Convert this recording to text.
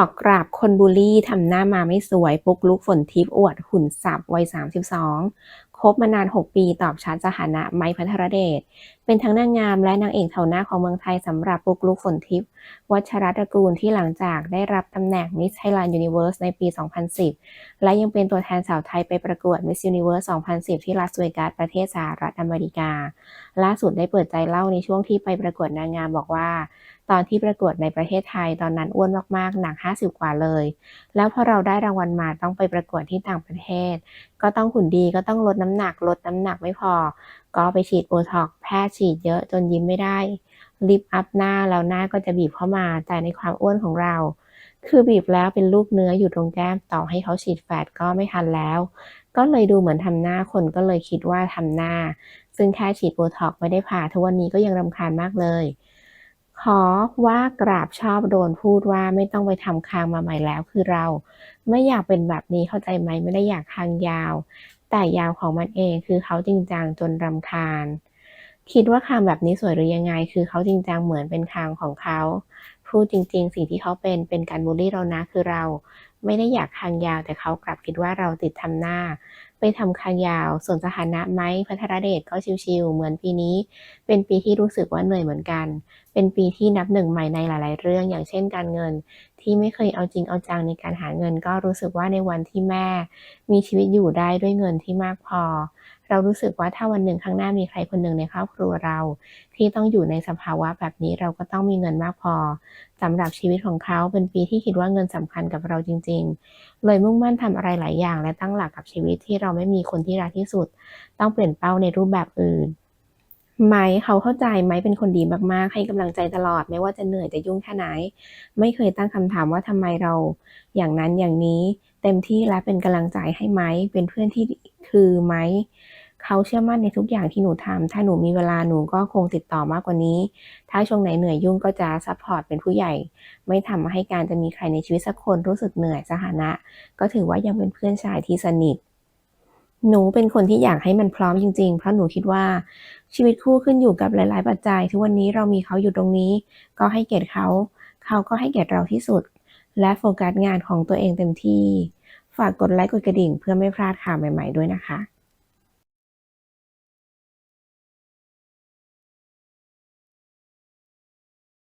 อกกราบคนบูลลี่ทำหน้ามาไม่สวย ปุ๊กลุกฝนทิพย์อวดหุ่นสับวัย 32 คบมานาน 6 ปีตอบชัดสถานะไม้พัทรเดช เป็นทั้งนางงามและนางเอกแถวหน้าของเมืองไทยสำหรับปุกลุกฝนทิพย์วัชรตระกูลที่หลังจากได้รับตำแหน่ง Miss Thailand Universe ในปี 2010 และยังเป็นตัวแทนสาวไทยไปประกวด Miss Universe 2010 ที่ลาสเวกัสประเทศสหรัฐอเมริกา ล่าสุดได้เปิดใจเล่าในช่วงที่ไปประกวดนางงามบอกว่า ตอนที่ประกวดในประเทศไทยตอนนั้นอ้วนมากๆ หนัก 50 กว่าเลย แล้วพอเราได้รางวัลมาต้องไปประกวดที่ต่างประเทศ ก็ต้องหุ่นดีก็ต้องลดน้ำหนักลดน้ำหนักไม่พอ ก็ไปฉีดโบท็อกแพทย์ฉีดเยอะจนยิ้มไม่ได้ลิปอัพหน้าแล้วหน้าก็จะบีบเข้ามาแต่ในความอ้วนของเรา คือบีบแล้วเป็นลูกเนื้ออยู่ตรงแก้มต่อให้เขาฉีดแฟตก็ไม่ทันแล้ว ก็เลยดูเหมือนทำหน้าคนก็เลยคิดว่าทำหน้า ซึ่งแค่ฉีดโบท็อกไม่ได้ผ่าทุกวันนี้ก็ยังรำคาญมากเลย ขอว่ากราบชอบโดนพูดว่าไม่ต้องไปทำคางมาใหม่แล้วคือเรา ไม่อยากเป็นแบบนี้เข้าใจไหมไม่ได้อยากคางยาว แต่ยาวของมันเองคือเขาจริงจังจนรำคาญ คิดว่าคางแบบนี้สวยหรือยังไง คือเขาจริงจังเหมือนเป็นคางของเขาพูดจริง ๆ สิ่งที่เขาเป็นเป็นการบูลลี่เรานะคือเรา ไม่ได้อยากคางยาว แต่เขากลับคิดว่าเราติดทำหน้า ไปทำคางยาว ส่วนสถานะไหมพัทรเดชก็ชิลๆเหมือนปีนี้ เป็นปีที่รู้สึกว่าเหนื่อยเหมือนกัน เป็นปีที่นับหนึ่งใหม่ในหลายๆ เรื่อง อย่างเช่นการเงิน ที่ไม่เคยเอาจริงเอาจังในการหาเงิน ก็รู้สึกว่าในวันที่แม่ มีชีวิตอยู่ได้ด้วยเงินที่มากพอ เรารู้สึกว่าถ้าวันหนึ่งข้างหน้ามีใครคนหนึ่งในครอบครัวเรา ที่ต้องอยู่ในสภาวะแบบนี้เราก็ต้องมีเงินมากพอสำหรับชีวิตของเขาเป็นปีที่คิดว่าเงินสำคัญกับเราจริงๆเลยมุ่งมั่นทำอะไรหลายอย่าง และตั้งหลักกับชีวิตที่เราไม่มีคนที่รักที่สุด ต้องเปลี่ยนเป้าในรูปแบบอื่นไม้เขาเข้าใจไม้เป็นคนดีมากๆ ให้กำลังใจตลอดไม่ว่าจะเหนื่อยจะยุ่งแค่ไหน ไม่เคยตั้งคำถามว่าทำไมเรา อย่างนั้นอย่างนี้เต็มที่และเป็นกำลังใจให้ไม้เป็นเพื่อนที่คือไม้ เขาเชื่อมั่นในทุกอย่างที่หนูทำถ้าหนูมีเวลาหนูก็คงติดต่อมากกว่านี้ ถ้าช่วงไหนเหนื่อยยุ่งก็จะซัปพอร์ตเป็นผู้ใหญ่ ไม่ทำให้การจะมีใครในชีวิตสักคนรู้สึกเหนื่อยสถานะ ก็ถือว่ายังเป็นเพื่อนชายที่สนิท หนูเป็นคนที่อยากให้มันพร้อมจริงๆ เพราะหนูคิดว่าชีวิตคู่ขึ้นอยู่กับหลาย ๆ ปัจจัย ทุกวันนี้เรามีเขาอยู่ตรงนี้ ก็ให้เกียรติเขา เขาก็ให้เกียรติเราที่สุด และโฟกัสงานของตัวเองเต็มที่ ฝากกดไลค์กดกระดิ่งเพื่อไม่พลาดข่าวใหม่ ๆ ด้วยนะคะ